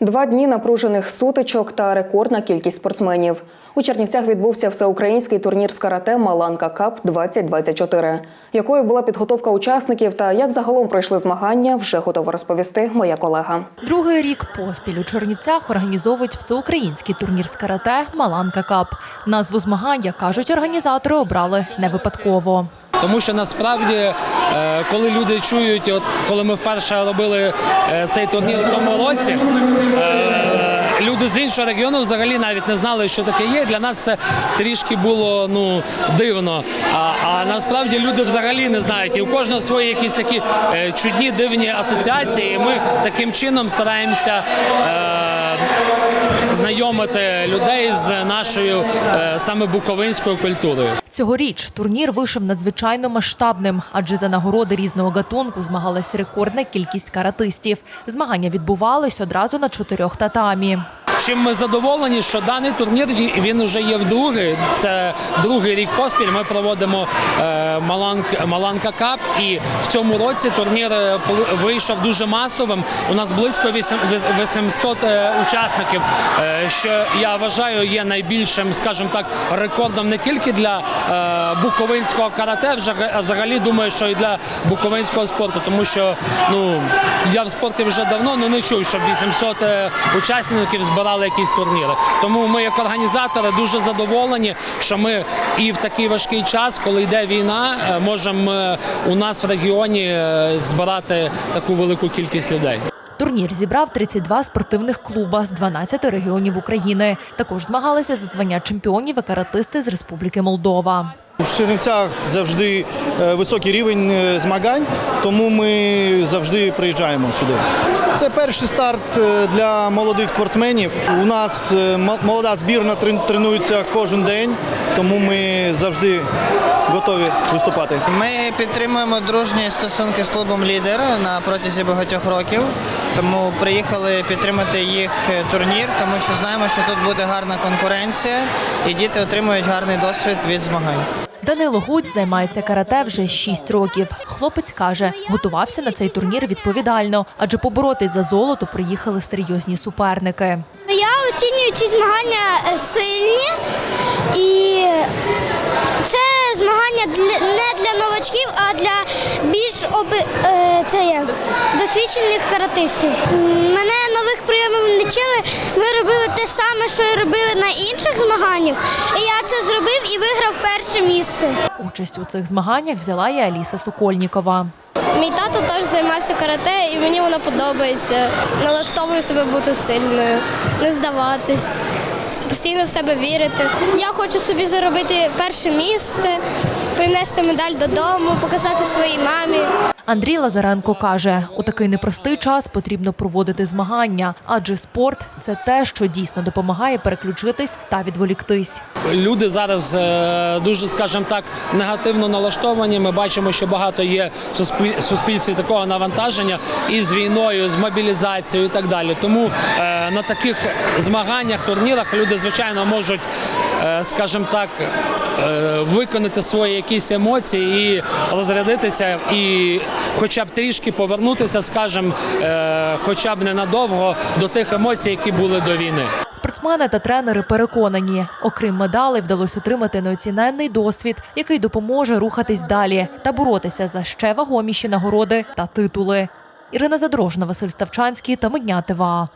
Два дні напружених сутичок та рекордна кількість спортсменів. У Чернівцях відбувся всеукраїнський турнір з карате Маланка Кап 2024 Якою була підготовка учасників та як загалом пройшли змагання, вже готова розповісти моя колега. Другий рік поспіль у Чернівцях організовують всеукраїнський турнір з карате Маланка Кап. Назву змагання кажуть організатори обрали не випадково. Тому що насправді, е, коли люди чують, от коли ми вперше робили е, цей турнір в тому році, з іншого регіону взагалі навіть не знали, що таке є. Для нас це трішки було ну дивно. А, а насправді люди взагалі не знають. І у кожного свої якісь такі е, чудні дивні асоціації. І ми таким чином стараємося. Е, Знайомити людей з нашою е, саме буковинською культурою. Цьогоріч турнір вийшов надзвичайно масштабним, адже за нагороди різного гатунку змагалась рекордна кількість каратистів. Змагання відбувались одразу на чотирьох татамі. Чим ми задоволені, що даний турнір він вже є вдруге. Це другий рік поспіль. Ми проводимо е, Маланка Кап, і в цьому році турнір е, вийшов дуже масовим. У нас близько вісім- 800 е, учасників, що я вважаю є найбільшим, скажімо так, рекордом не тільки для буковинського карате, а взагалі думаю, що і для буковинського спорту, тому що ну я в спорті вже давно ну, не чув, щоб 800 е, учасників збирали якісь турніри. Тому ми, як організатори, дуже задоволені, що ми і в такий важкий час, коли йде війна, е, можемо е, у нас в регіоні е, збирати таку велику кількість людей. Турнір зібрав 32 спортивних клуба з 12 регіонів України. Також змагалися за звання чемпіонів і каратисти з Республіки Молдова. В Чернівцях завжди е, високий рівень е, змагань, тому ми завжди приїжджаємо сюди. Це перший старт е, для молодих спортсменів. У нас молода збірна тренується кожен день, тому ми завжди готові виступати. Ми підтримуємо дружні стосунки з клубом лідер на протязі багатьох років. Тому приїхали підтримати їх турнір, тому що знаємо, що тут буде гарна конкуренція, і діти отримують гарний досвід від змагань. Данило Гудь займається карате вже 6 років. Хлопець каже, готувався на цей турнір відповідально, адже поборотись за золото приїхали серйозні суперники. Я оцінюю ці змагання е, сильні, і це змагання не для новачків, а для більш оби, е, це як, досвідчених каратистів. Мене нових прийомів не вчили. Ми робили те саме, що і робили на інших змаганнях. І я це зробив і виграв перше місце. Участь у цих змаганнях взяла і Аліса Сокольнікова. Мій тато теж займався карате, і мені воно подобається. Налаштовую себе бути сильною, не здаватись, постійно в себе вірити. Я хочу собі заробити перше місце, принести медаль додому, показати своїй мамі. Андрій Лазаренко каже, у такий непростий час потрібно проводити змагання, адже спорт це те, що дійсно допомагає переключитись та відволіктись. Люди зараз е, дуже, скажімо так, негативно налаштовані. Ми бачимо, що багато є в суспіль- суспільстві такого навантаження і з війною, з мобілізацією і так далі. Тому е, на таких змаганнях, турнірах люди, звичайно, можуть, скажімо так, е, виконати свої якісь емоції і розрядитися, і хоча б трішки повернутися, скажімо, е, хоча б ненадовго до тих емоцій, які були до війни. Спортсмени та тренери переконані, окрім медалей, вдалося отримати неоціненний досвід, який допоможе рухатись далі та боротися за ще вагоміші нагороди та титули. Ірина Задорожна, Василь Ставчанський та Медня ТВА.